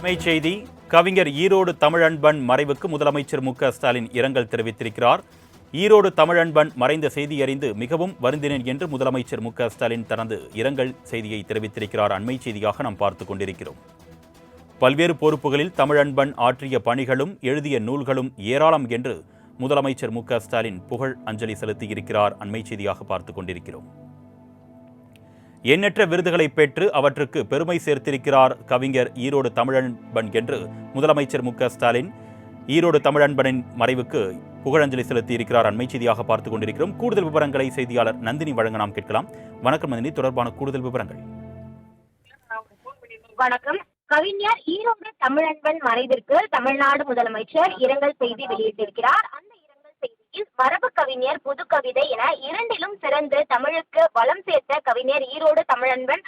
அண்மை செய்தி கவிஞர் ஈரோடு தமிழன்பன் மறைவுக்கு முதலமைச்சர் மு ஸ்டாலின் இரங்கல் தெரிவித்திருக்கிறார். ஈரோடு தமிழன்பன் மறைந்த செய்தி அறிந்து மிகவும் வருந்தினேன் என்று முதலமைச்சர் மு ஸ்டாலின் தனது இரங்கல் செய்தியை தெரிவித்திருக்கிறார். அண்மை செய்தியாக நாம் பார்த்து கொண்டிருக்கிறோம். பல்வேறு பொறுப்புகளில் தமிழன்பன் ஆற்றிய பணிகளும் எழுதிய நூல்களும் ஏராளம் என்று முதலமைச்சர் மு ஸ்டாலின் புகழ் அஞ்சலி செலுத்தியிருக்கிறார். அண்மை செய்தியாக பார்த்து கொண்டிருக்கிறோம். எண்ணற்ற விருதுகளை பெற்று அவற்றுக்கு பெருமை சேர்த்திருக்கிறார் கவிஞர் ஈரோடு தமிழன்பன் என்று முதலமைச்சர் மு ஸ்டாலின் ஈரோடு தமிழன்பனின் மறைவுக்கு புகழஞ்சலி செலுத்தியிருக்கிறார். அண்மை செய்தியாக பார்த்துக் கொண்டிருக்கிறோம். கூடுதல் விவரங்களை செய்தியாளர் நந்தினி வழங்க நாம் கேட்கலாம். வணக்கம் நந்தினி. தொடர்பான கூடுதல் விவரங்கள். வணக்கம். கவிஞர் ஈரோடு தமிழன்பன் மறைவிற்கு தமிழ்நாடு முதலமைச்சர் இரங்கல் செய்தி வெளியிட்டிருக்கிறார். அந்த மரபு கவிஞர் புது கவிதை என இரண்டிலும் சிறந்து தமிழுக்கு வளம் சேர்த்த கவிஞர் ஈரோடு தமிழன்பன்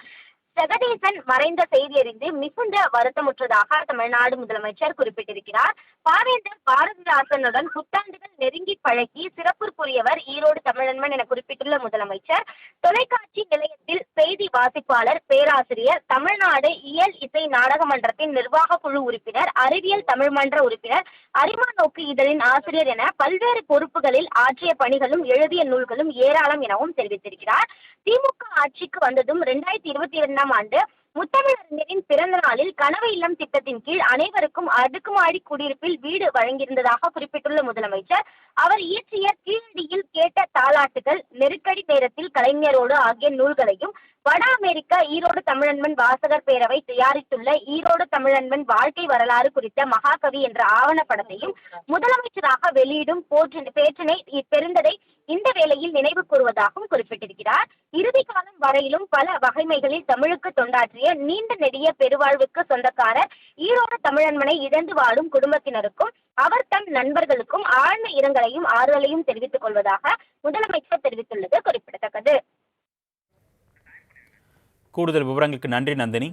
ஜெகதீசன் மறைந்த செய்தி அறிந்து மிகுந்த வருத்தமுற்றதாக தமிழ்நாடு முதலமைச்சர் குறிப்பிட்டிருக்கிறார். பாவேந்தர் பாரதிதாசனுடன் புத்தாண்டுகள் நெருங்கி பழகி சிறப்புக்குரியவர் ஈரோடு தமிழன்மன் என குறிப்பிட்டுள்ள முதலமைச்சர் தொலைக்காட்சி நிலையத்தில் செய்தி வாசிப்பாளர் பேராசிரியர் தமிழ்நாடு இயல் இசை நாடக மன்றத்தின் நிர்வாக குழு உறுப்பினர் அறிவியல் தமிழ் மன்ற உறுப்பினர் அரிமா நோக்கு இதழின் ஆசிரியர் என பல்வேறு பொறுப்புகளில் ஆற்றிய பணிகளும் எழுதிய நூல்களும் ஏராளம் எனவும் தெரிவித்திருக்கிறார். திமுக ஆட்சிக்கு வந்ததும் இரண்டாயிரத்தி இருபத்தி இரண்டாம் ஆண்டு முத்தமிழறிஞரின் பிறந்த நாளில் கனவு இல்லம் திட்டத்தின் கீழ் அனைவருக்கும் அடுக்குமாடி குடியிருப்பில் வீடு வழங்கியிருந்ததாக குறிப்பிட்டுள்ள முதலமைச்சர் அவர் இயற்றிய கீழடியில் கேட்ட தாலாட்டுகள் நெருக்கடி நேரத்தில் கலைஞரோடு ஆகிய நூல்களையும் வட அமெரிக்க ஈரோடு தமிழன்பன் வாசகர் பேரவை தயாரித்துள்ள ஈரோடு தமிழன்பன் வாழ்க்கை வரலாறு குறித்த மகாகவி என்ற ஆவணப்படத்தையும் முதலமைச்சராக வெளியிடும் போற்று பேற்றினை பெருந்ததை இந்த வேளையில் நினைவு கூறுவதாகவும் குறிப்பிட்டிருக்கிறார். இறுதி காலம் வரையிலும் பல வகைமைகளில் தமிழுக்கு தொண்டாற்றிய நீண்ட நெடிய பெருவாழ்வுக்கு சொந்தக்காரர் ஈரோடு தமிழன்மனை இழந்து வாழும் குடும்பத்தினருக்கும் அவர் தம் நண்பர்களுக்கும் ஆழ்ந்த இரங்கலையும் ஆறுதலையும் தெரிவித்துக் கொள்வதாக முதலமைச்சர் தெரிவித்துள்ளது குறிப்பிடத்தக்கது. கூடுதல் விவரங்களுக்கு நன்றி நந்தினி.